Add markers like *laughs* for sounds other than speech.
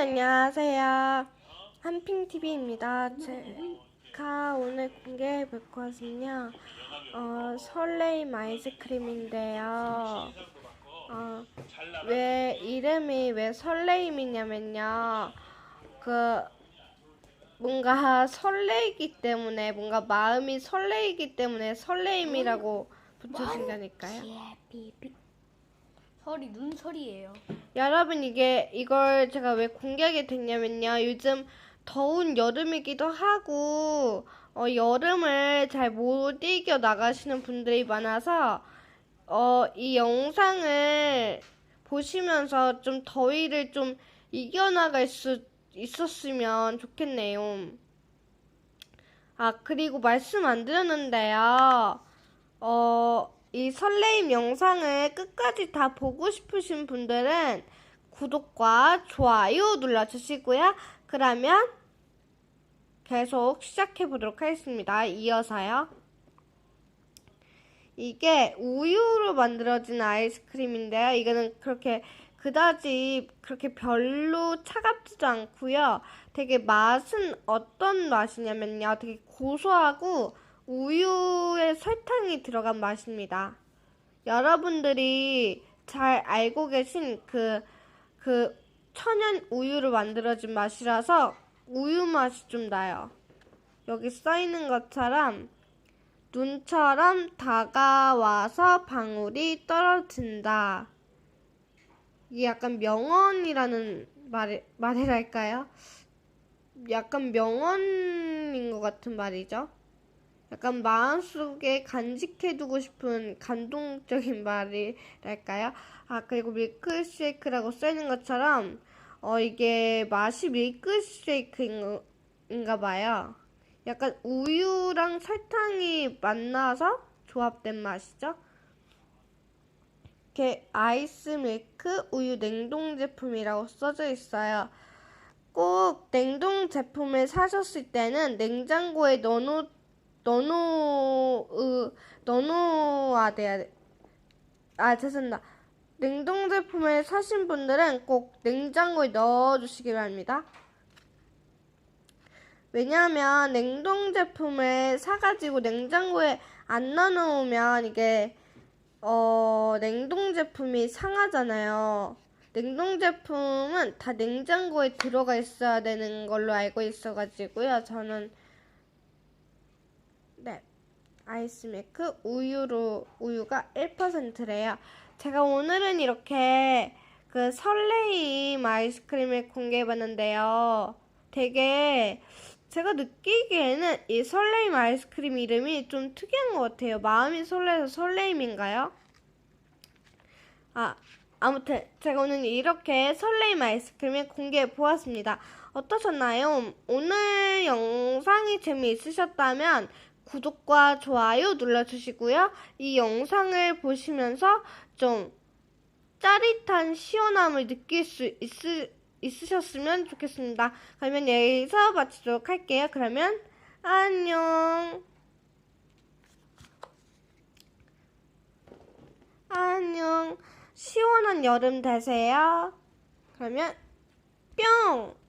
안녕하세요. 한핑TV입니다. 제가 오늘 공개해 볼 것은요, 어, 설레임 아이스크림인데요. 어, 왜, 이름이 왜 설레임이냐면요, 그, 뭔가 설레이기 때문에, 뭔가 마음이 설레이기 때문에 설레임이라고 붙여준 거니까요. 설이 눈설이에요. 여러분 이게 이걸 제가 왜 공개하게 됐냐면요. 요즘 더운 여름이기도 하고 어, 여름을 잘 못 이겨 나가시는 분들이 많아서 어, 이 영상을 보시면서 좀 더위를 좀 이겨나갈 수 있었으면 좋겠네요. 아, 그리고 말씀 안 드렸는데요. 어, 이 설레임 영상을 끝까지 다 보고 싶으신 분들은 구독과 좋아요 눌러주시고요. 그러면 계속 시작해 보도록 하겠습니다. 이어서요. 이게 우유로 만들어진 아이스크림인데요. 이거는 그렇게 그다지 그렇게 별로 차갑지도 않고요. 되게 맛은 어떤 맛이냐면요. 되게 고소하고 우유에 설탕이 들어간 맛입니다. 여러분들이 잘 알고 계신 그, 그 천연 우유로 만들어진 맛이라서 우유 맛이 좀 나요. 여기 써 있는 것처럼 눈처럼 다가와서 방울이 떨어진다. 이게 약간 명언이라는 말, 말이랄까요? 약간 명언인 것 같은 말이죠. 약간 마음속에 간직해두고 싶은 감동적인 *laughs* 말이랄까요? 아, 그리고 밀크쉐이크라고 써있는 것처럼, 어, 이게 맛이 밀크쉐이크인가 봐요. 약간 우유랑 설탕이 만나서 조합된 맛이죠? 이렇게 아이스 밀크 우유 냉동 제품이라고 써져 있어요. 꼭 냉동 제품을 사셨을 때는 냉장고에 넣어놓 넣어놓 으, 넣어놓아야 돼야 돼. 아 죄송합니다. 냉동 제품을 사신 분들은 꼭 냉장고에 넣어주시기 바랍니다. 왜냐하면 냉동 제품을 사가지고 냉장고에 안 넣어놓으면 이게 어 냉동 제품이 상하잖아요. 냉동 제품은 다 냉장고에 들어가 있어야 되는 걸로 알고 있어가지고요. 저는 네 아이스밀크 우유로 우유가 1%래요. 제가 오늘은 이렇게 그 설레임 아이스크림을 공개해봤는데요. 되게 제가 느끼기에는 이 설레임 아이스크림 이름이 좀 특이한 것 같아요. 마음이 설레서 설레임인가요? 아, 아무튼 제가 오늘 이렇게 설레임 아이스크림을 공개해 보았습니다. 어떠셨나요? 오늘 영상이 재미있으셨다면 구독과 좋아요 눌러주시고요. 이 영상을 보시면서 좀 짜릿한 시원함을 느낄 수 있으, 있으셨으면 좋겠습니다. 그러면 여기서 마치도록 할게요. 그러면 안녕. 안녕. 시원한 여름 되세요. 그러면 뿅!